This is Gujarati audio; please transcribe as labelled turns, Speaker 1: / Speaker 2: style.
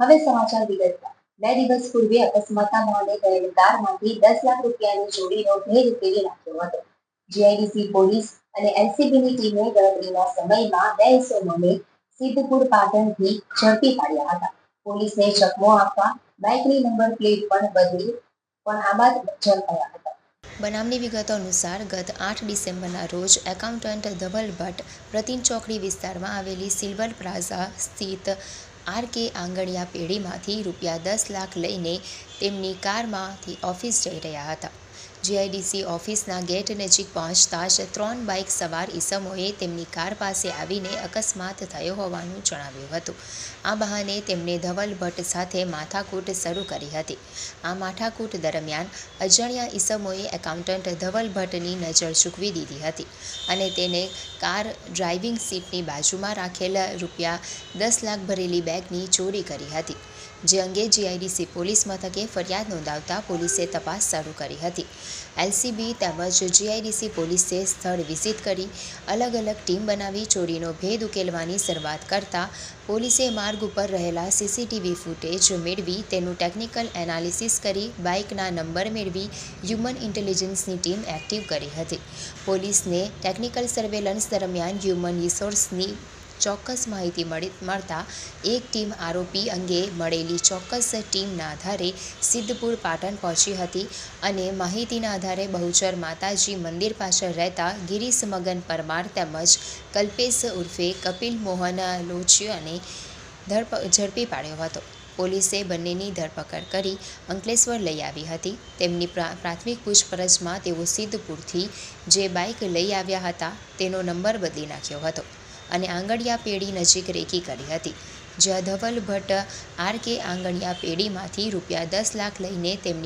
Speaker 1: હવે સમાચાર વિગતવાર. બે દિવસ પૂર્વે અકસ્માતના મોડે ગયેલ કારમાંથી દસ લાખ રૂપિયાની જોડીનો ભેદ ઉકેલી નાખ્યો હતો. જીઆઈડીસી પોલીસ અને એનસીબીની ટીમે ગણતરીના સમયમાં બે ઇસમોને સિદ્ધપુર પાટણથી ઝડપી પાડ્યા હતા. પોલીસને ચકમો આપવા બાઇકની નંબર પ્લેટ પણ બદલી, પણ આબાદ ઝડપાયા હતા.
Speaker 2: બનાવની વિગતો અનુસાર ગત આઠ ડિસેમ્બરના રોજ એકાઉન્ટન્ટ ધવલ ભટ્ટ પ્રતિન ચોકડી વિસ્તારમાં આવેલી સિલ્વર પ્લાઝા સ્થિત આર કે આંગણિયા પેઢીમાંથી રૂપિયા દસ લાખ લઈને તેમની કારમાંથી ઓફિસ જઈ રહ્યા હતા. જીઆઈડીસી ઓફિસના ગેટ નજીક પહોંચતા જ ત્રણ બાઇક સવાર ઈસમોએ તેમની કાર પાસે આવીને અકસ્માત થયો હોવાનું જણાવ્યું હતું. આ બહાને તેમણે ધવલ ભટ્ટ સાથે માથાકૂટ શરૂ કરી હતી. આ માથાકૂટ દરમિયાન અજાણ્યા ઈસમોએ એકાઉન્ટન્ટ ધવલ ભટ્ટની નજર ચૂકવી દીધી હતી અને તેને કાર ડ્રાઇવિંગ સીટની બાજુમાં રાખેલ રૂપિયા દસ લાખ ભરેલી બેગની ચોરી કરી હતી. જે અંગે જીઆઈડીસી પોલીસ મથકે ફરિયાદ નોંધાવતા પોલીસે તપાસ શરૂ કરી હતી. એલસીબી તેમજ જીઆઈડીસી પોલીસે સ્થળ વિઝિટ કરી અલગ અલગ ટીમ બનાવી ચોરીનો ભેદ ઉકેલવાની શરૂઆત કરતા પોલીસે માર્ગ ઉપર રહેલા સીસીટીવી ફૂટેજ મેળવી તેનું ટેકનિકલ એનાલિસિસ કરી બાઇકના નંબર મેળવી હ્યુમન ઇન્ટેલિજન્સની ટીમ એક્ટિવ કરી હતી. પોલીસને ટેકનિકલ સર્વેલન્સ દરમિયાન હ્યુમન રિસોર્સની ચોક્કસ માહિતી મળી મળતા એક ટીમ આરોપી અંગે મળેલી ચોક્કસ ટીમના આધારે સિદ્ધપુર પાટણ પહોંચી હતી અને માહિતીના આધારે બહુચર માતાજી મંદિર પાછળ રહેતા ગિરીશ મગન પરમાર તેમજ કલ્પેશ ઉર્ફે કપિલ મોહન લોચિયાને ધરપ, ઝડપી પાડ્યો હતો. પોલીસે બંનેની ધરપકડ કરી અંકલેશ્વર લઈ આવી હતી. તેમની પ્રા- પ્રાથમિક પૂછપરછમાં તેઓ સિદ્ધપુરથી જે બાઇક લઈ આવ્યા હતા તેનો નંબર બદલી નાખ્યો હતો. અને આંગણિયા પેઢી નજીક રેકી કરી હતી. જ્યાં ધવલ ભટ્ટ, આર કે આંગણિયા પેઢીમાંથી રૂપિયા દસ લાખ લઈને તેમની